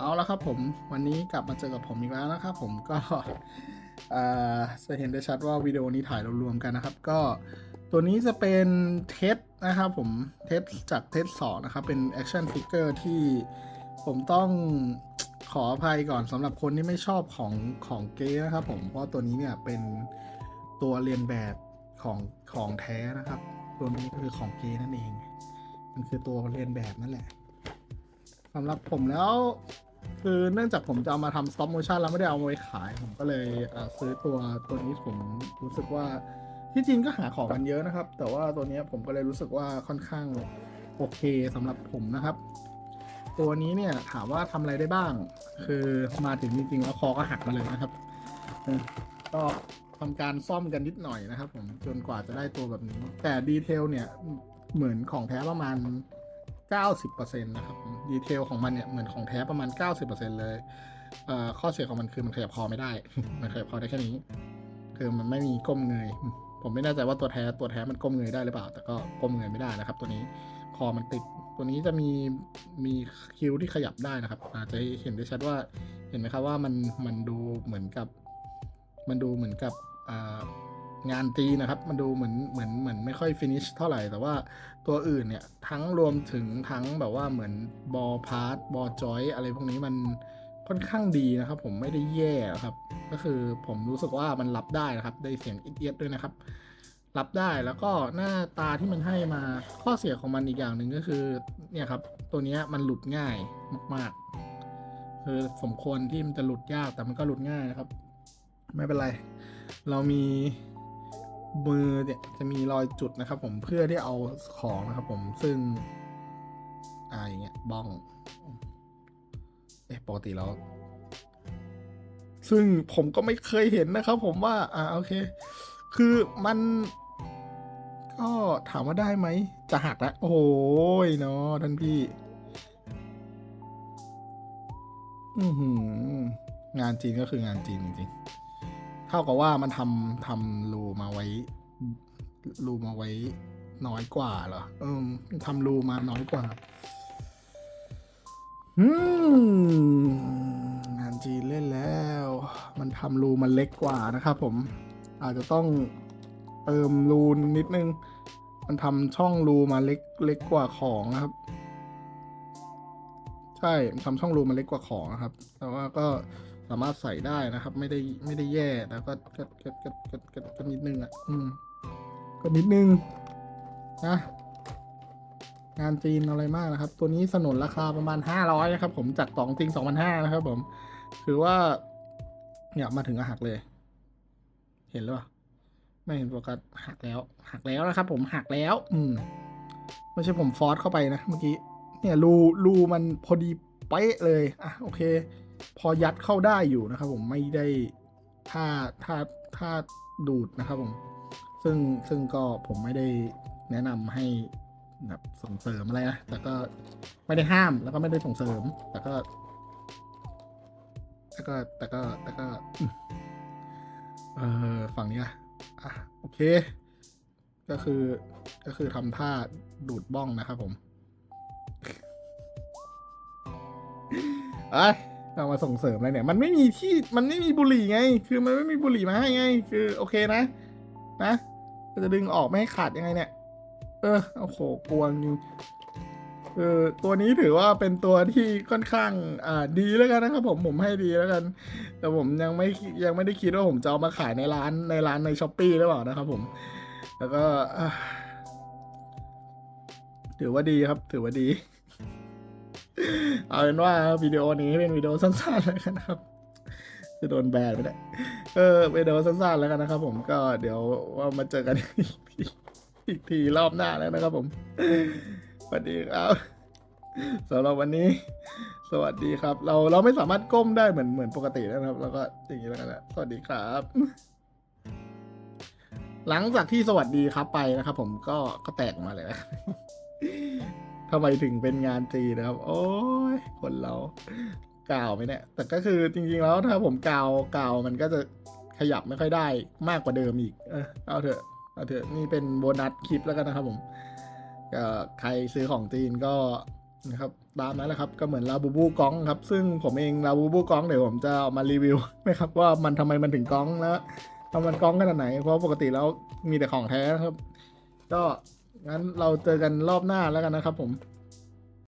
เอาละครับผมวันนี้กลับมาเจอกับผมอีกแล้วนะครับผมก็เอ่อจะเห็นได้ชัดว่าวิดีโอนี้ถ่ายรวมๆกันนะครับ ก็ตัวนี้จะเป็นเทสนะครับผมเทสจากเทสสองนะครับ เป็นแอคชั่นฟิกเกอร์ที่ผมต้องขออภัยก่อนสำหรับคนที่ไม่ชอบของของเก๊นะครับผมเพราะตัวนี้เนี่ยเป็นตัวเรียนแบบของของแท้นะครับ ตัวนี้คือของเก๊นั่นเอง มันคือตัวเรียนแบบนั่นแหละสำหรับผมแล้ว คือเนื่องจากผมจะเอามาทำ stop motion แล้วไม่ได้เอามาไว้ขาย ผมก็เลยเอ่อซื้อตัวตัวนี้ผมรู้สึกว่าที่จริงก็หาของกันเยอะนะครับ แต่ว่าตัวเนี้ยผมก็เลยรู้สึกว่าค่อนข้างโอเคสำหรับผมนะครับ ตัวนี้เนี่ยถามว่าทำอะไรได้บ้าง คือมาถึงจริงๆแล้วคอก็หักมาเลยนะครับเออก็ทำการซ่อมกันนิดหน่อยนะครับ ผมจนกว่าจะได้ตัวแบบนี้ แต่ดีเทลเนี่ยเหมือนของแท้ประมาณ 90%นะครับดีเทลของมันเนี่ยเหมือนของแท้ประมาณ 90%เลยเอ่อข้อเสียของมันคือมันขยับคอไม่ได้ มันขยับคอได้แค่นี้ คือมันไม่มีก้มเงย ผมไม่แน่ใจว่าตัวแท้ตัวแท้มันก้มเงยได้หรือเปล่า แต่ก็ก้มเงยไม่ได้นะครับ ตัวนี้คอมันติด ตัวนี้จะมีมีคิ้วที่ขยับได้นะครับอาจจะเห็นได้ชัดว่าเห็นไหมครับว่ามันมันดูเหมือนกับ มันดูเหมือนกับอ่า งานตีนะครับ มันดูเหมือนเหมือนเหมือนไม่ค่อยฟินิชเท่าไหร่ แต่ว่าตัวอื่นเนี่ย ทั้งรวมถึงทั้งแบบว่าเหมือนบอลพาร์ตบอลจอยอะไรพวกนี้มันค่อนข้างดีนะครับ ผมไม่ได้แย่ครับ ก็คือผมรู้สึกว่ามันรับได้นะครับ ได้เสียงเอียดด้วยนะครับ รับได้แล้วก็หน้าตาที่มันให้มาข้อเสียของมันอีกอย่างหนึ่งก็คือเนี่ยครับ ตัวนี้มันหลุดง่ายมาก ๆ คือสมควรที่มันจะหลุดยากแต่มันก็หลุดง่ายนะครับ ไม่เป็นไร เรามี มือเนี่ยจะมีรอยจุดนะครับ ผมเพื่อที่เอาของนะครับ ผมซึ่งอ่าอย่างเงี้ยบ้อง เอ๊ะปกติแล้วซึ่งผมก็ไม่เคยเห็นนะครับ ผมว่า อ่าโอเค คือมัน ก็ถามว่าได้ไหม จะหักแล้วโอ้ยเนาะท่านพี่ อือหืองานจีนก็คืองานจีนจริงๆ เท่ากับว่ามันทำทำรูมาไว้รูมาไว้น้อยกว่าเหรอเออทำรูมาน้อยกว่า อืมงานจีนเล่นแล้ว มันทำรูมันเล็กกว่านะครับผม อาจจะต้องเติมรูนิดนึง มันทำช่องรูมาเล็กเล็กกว่าของนะครับ ใช่ทำช่องรูมันเล็กกว่าของนะครับ แต่ว่าก็สามารถใส่ได้นะครับ ไม่ได้ไม่ได้แย่แต่ก็ก็ก็ก็ก็ก็ก็นิดนึงอะอืมก็นิดนึงนะงานจีนอะไรมากนะครับ ตัวนี้สนนราคาประมาณห้าร้อยนะครับ ผมจากสองจริงสองพันห้านะครับ ผม คือว่า เนี่ยมาถึงก็หักเลย เห็นหรือเปล่าไม่เห็นโฟกัสหักแล้ว หักแล้วนะครับ ผมหักแล้ว อืมไม่ใช่ผมฟอร์สเข้าไปนะเมื่อกี้ เนี่ยรูรูมันพอดีเป๊ะเลยอะโอเค พอยัดเข้าได้อยู่นะครับผมไม่ได้ถ้าถ้าถ้าดูดนะครับผม ซึ่งซึ่งก็ผมไม่ได้แนะนำให้แบบส่งเสริมอะไรนะแต่ก็ไม่ได้ห้ามแล้วก็ไม่ได้ส่งเสริม แต่ก็ แต่ก็แต่ก็แต่ก็ เออฝั่งนี้อะอะโอเค ก็คือก็คือทำท่าดูดบ้องนะครับผม เอ้ยเอามาส่งเสริมอะไรเนี่ย มันไม่มีที่มันไม่มีบุหรี่ไง คือมันไม่มีบุหรี่มาให้ไง คือโอเคนะ นะจะดึงออกไม่ให้ขาดยังไงเนี่ย เออโอ้โหกวจริงคือตัวนี้ถือว่าเป็นตัวที่ค่อนข้างอ่าดีแล้วกันนะครับผมผมให้ดีแล้วกัน แต่ผมยังไม่ยังไม่ได้คิดว่าผมจะเอามาขายในร้านในร้านในช้อปปี้หรือเปล่านะครับผมแล้วก็ถือว่าดีครับ ถือว่าดี เอาเป็นว่าวิดีโอนี้เป็นวิดีโอสั้นๆแล้วกันครับจะโดนแบนไปได้เออวิดีโอสั้นๆแล้วกันนะครับผมก็เดี๋ยวว่ามาเจอกันอีกทีอีกทีรอบหน้าแล้วนะครับผมสวัสดีครับสำหรับวันนี้ สวัสดีครับ เราเราไม่สามารถก้มได้เหมือนเหมือนปกตินะครับ แล้วก็อย่างนี้แล้วกันนะสวัสดีครับ หลังจากที่สวัสดีครับไปนะครับผมก็ก็แตกออกมาเลยนะ ทำไมถึงเป็นงานจีนะครับ โอ้ยคนเรากล่าวไปเนี่ย แต่ก็คือจริงๆแล้วถ้าผมกล่าวกล่าวมันก็จะขยับไม่ค่อยได้มากกว่าเดิมอีก เอาเถอะเอาเถอะนี่เป็นโบนัสคลิปแล้วกันนะครับผมก็ใครซื้อของจีนก็นะครับตามนั้นแหละครับก็เหมือนลาบูบูก้องครับ ซึ่งผมเองลาบูบูก้องเดี๋ยวผมจะเอามารีวิวนะครับว่ามันทำไมมันถึงก้องแล้วทำมันก้องขนาดไหนเพราะปกติแล้วมีแต่ของแท้ครับ ก็ งั้นเราเจอกันรอบหน้าแล้วกันนะครับผม